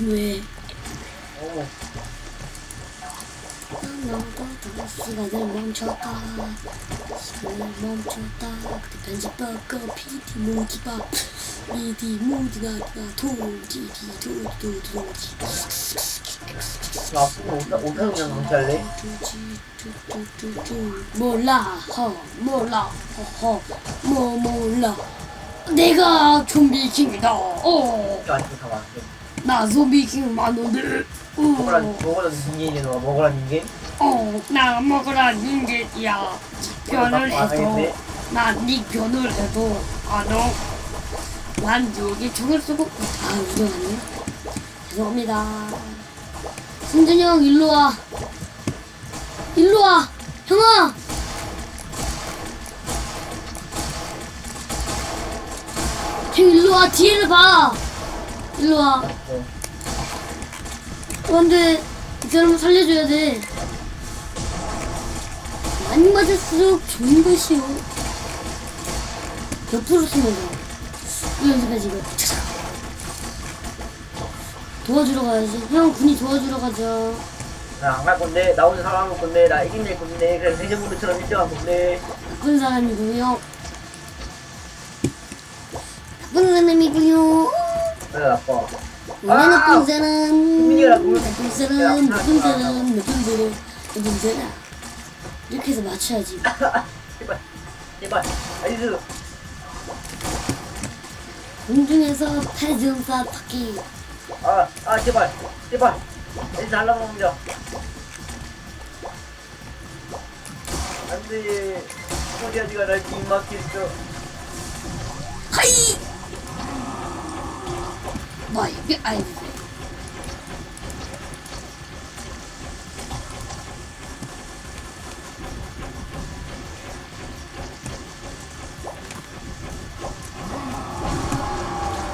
왜? 어. 시간을 멈췄다 시간을 멈췄다 그때 편집하고 PD 모기밥 미디 모디가 도지디 도지 도지 도지 나 앞으로 그냥 강퇴할래? 몰라 허 몰라 허허 뭐 몰라 내가 좀비 킹이다 어나 이거 아직 다 왔어. 좀비 킹 맞는데 먹으라 어, 먹으라 인간이 너 먹으라 인간. 어, 나 먹으라 인간이야 변을 안 해도. 난네. 변을 해도 안어 난 여기 총을 쓰고 아 운영하네 죄송합니다. 승준이 형 일로 와. 일로 와. 형아! 형 일로 와. 뒤를 봐 일로 와. 어. 그런데 이 사람을 살려줘야 돼. 많이 맞을수록 좋은 것이요 옆으로 쓰면 돼 이거 연습해야지 이거 도와주러 가야지. 형 군이 도와주러 가자. 나안 갈 건데 나 오늘 살아남을 건데 나 이긴낼 건데 그래서 세제분들처럼 1등할 건데. 나쁜 사람이고요. 나쁜 사람이고요 그래 나빠. 왜 나쁜 사람. 나쁜 사람? 나쁜 사람? 나쁜 사람? 나쁜 사람? 이렇게 해서 맞춰야지. 제발 제발. 아이스 공중에서 패전사 바퀴 아 아 제발 제발. 아이스 날라먹는다. 안돼. 소리 아지가 날 뒷막혔어. 하이 뭐야 이게 아이고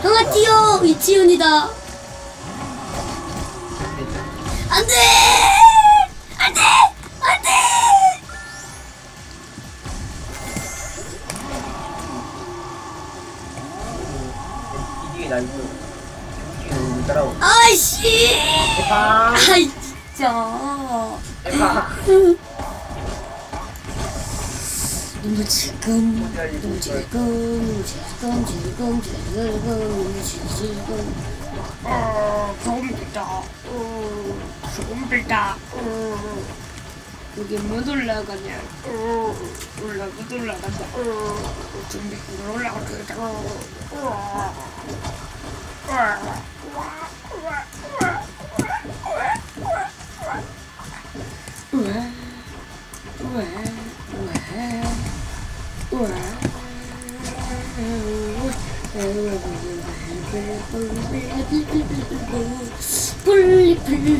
안녕하세요 이치윤이다. 눈물 지금 눈물 지금 지금 지금 지금. 눈물 지금 어 좀비다 어 좀비다 어. 여기 못 올라가냐? 어 올라 못 올라간다 어 좀비 못 올라가다 어 왜?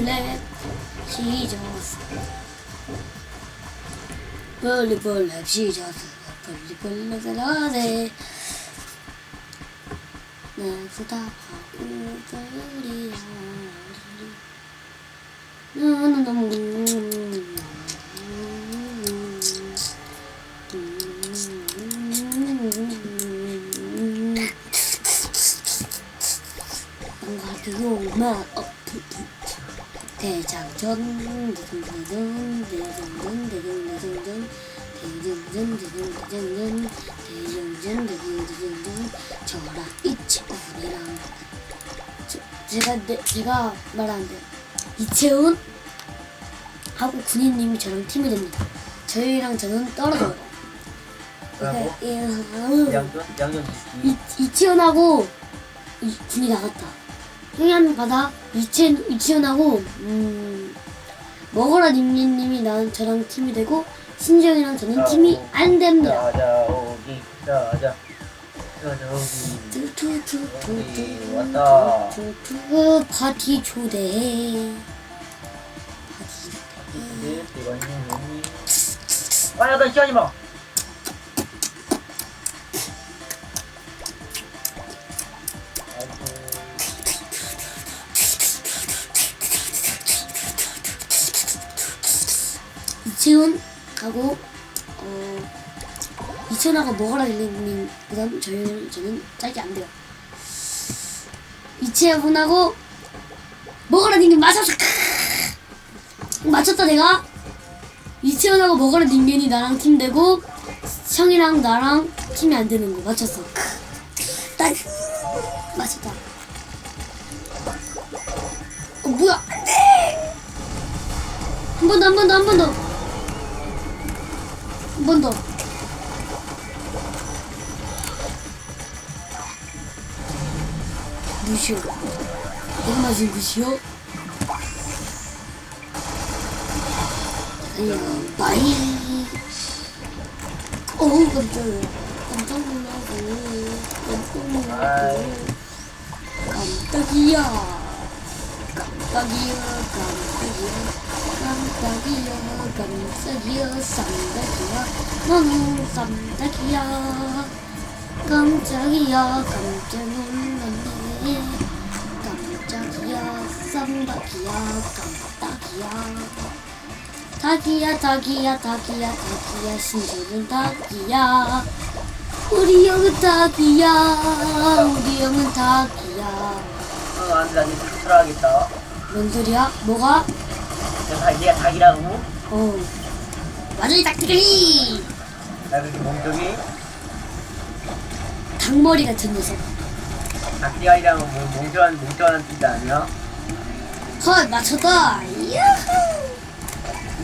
ね。チージョーズブリブリチージョーズブリブリのゼローゼなぜ。だ僕とよりはなななななな 대장전 대장전 대장전 대장전 대장전 대장전 대장전 대장전 저랑 이채훈이랑 제가 내, 제가 말하는데 이채훈 하고 군인님이 저랑 팀이 됩니다. 저희랑 저는 떨어져요. 뭐라고? 예, 예, 양전 양전 이, 이치현하고 이, 군이 나갔다. 한명 받아. 이치, 이치현하고 음, 먹어라 님님님이 난 저랑 팀이 되고 신지영이랑 저는 팀이 안 됩니다. 자자 오기 자자 자자 오기 투투투투투 왔다. 투투 파티 초대. 파티 초대. 아야 나 시간이 마 이채훈하고 어 이채훈하고 먹어라 릴리님 그다음 저희 저는 짝이 안 돼요. 이채훈하고 먹어라 닝겐 맞았어 맞췄다 내가. 이채원하고 먹어라 닝겐이 나랑 팀 되고 형이랑 나랑 팀이 안 되는 거 맞췄어. 나 맞췄다. 어 뭐야! 안돼! 한 번 더 한 번 더 한 번 더 한 번 더 무시오. 내가 맞은 무시오. 안녕 바이. 어우 깜짝이야 깜짝 놀라고 깜짝 놀라고 깜짝이야. 깜짝이야. 깜짝이야 깜짝이야 깜짝이야 쌈짝이야 너무 쌈짝이야 깜짝이야 깜짝 놀랐네 깜짝이야 쌈닭이야 깜짝이야 닭이야 닭이야 닭이야 닭이야 신주는 닭이야 우리 형은 닭이야 우리 형은 닭이야 어, 안 돼, 나 이제 들어가겠다. 뭔 소리야? 뭐가? 내 닭이야, 닭이라고? 어 완전히 닭들이 나 그렇게 몸쪽이 닭머리 같은 녀석 닭이랑은 뭐, 몽조한, 몽조한 뜻이 아니야? 헐 맞췄다 야호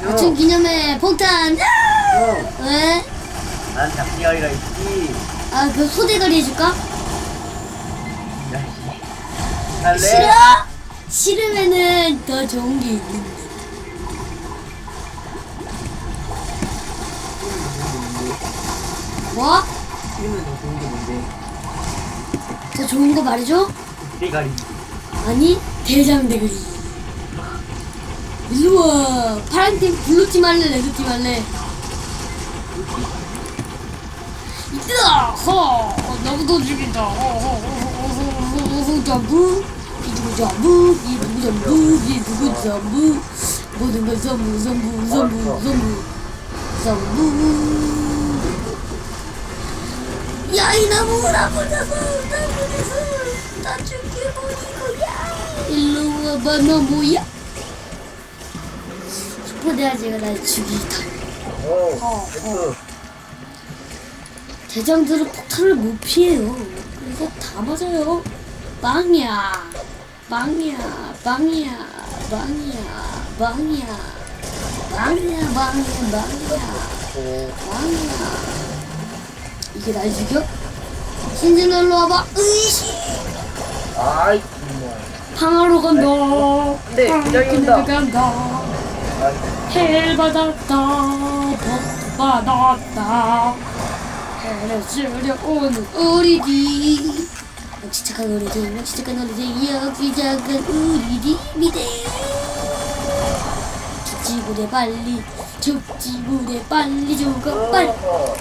맞춘 응. 기념에 폭탄 야! 응. 왜? 난 닭이랑이라 했지. 아그 소대가리 해줄까? 야, 씨. 할래? 싫어? 싫으면은 더 좋은 게 있는데 뭐? 이름은 더 좋은 게 뭔데? 더 좋은 거 말해줘? 대가리. 아니 대장 대가리 일로 와 파란 팀 블루 팀 할래 레드 팀 할래 이따 허 나부터 죽인다 허허허허허허허 전부 이 누구 전부 이 누구 전부 이 누구 전부 모든 걸 전부 전부 전부 전부 전부 야 이 나무 나무 나무 나무에서 나 죽여버리고 야. 일로 와봐 너 뭐야. 슈퍼대아지가 날 죽이다. 오, 어, F. 대장들은 폭탄을 못 피해요. 그래서 다 맞아요. 빵이야 빵이야 빵이야 빵이야 빵이야. 빵이야 빵이야 빵이야. 오, 빵이야 이게 날 죽여? 신진 일로 와봐. 으이씨. 아이. 방아로 간다. 네, 기다린다. 간다. 아, 해 받았다. 복 받았다. 해를 쓰려 오는 역시 착한 역시 착한 우리들 여기 작은 우리들 미대. 죽지 못해 빨리 죽지 못해 빨리 죽어 빨리 어,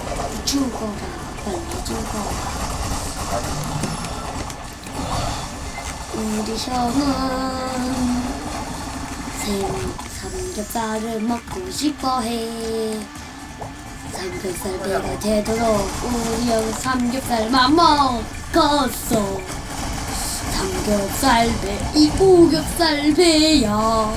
죽어라 우리 형은 생 삼겹살을 먹고 싶어해 삼겹살 배가 되도록 우리 형 삼겹살만 먹었어 삼겹살 배 이 오겹살 배야?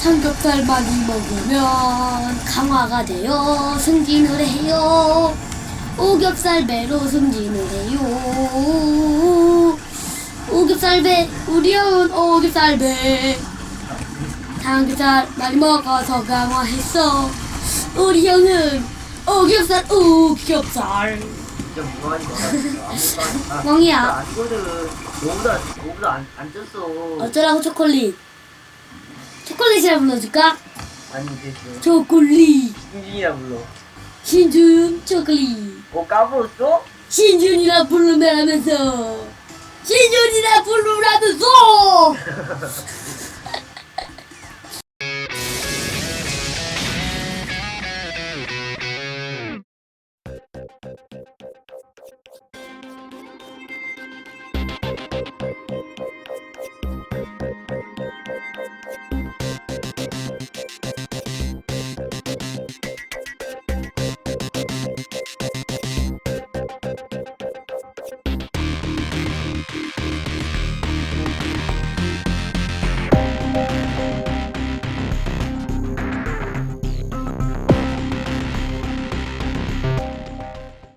삼겹살 많이 먹으면 강 화가 되어 승진을 해요. 오겹살 배로 승진을 해요. 오겹살 배, 우리 형은 오겹살 배. 삼겹살 많이 먹어서 강화했어. 우리 형은 오겹살, 오겹살. 진짜? 멍이야. 아니거든. 너보다, 너보다 안, 안 쪘어. 어쩌라고 초콜릿. 초콜릿이라 불러줄까? 아니, 이제 그, 초콜릿. 신진이라 불러. 신준 초콜릿. 뭐 까불었어? 신준이라 부르면서 신준이라 부르라면서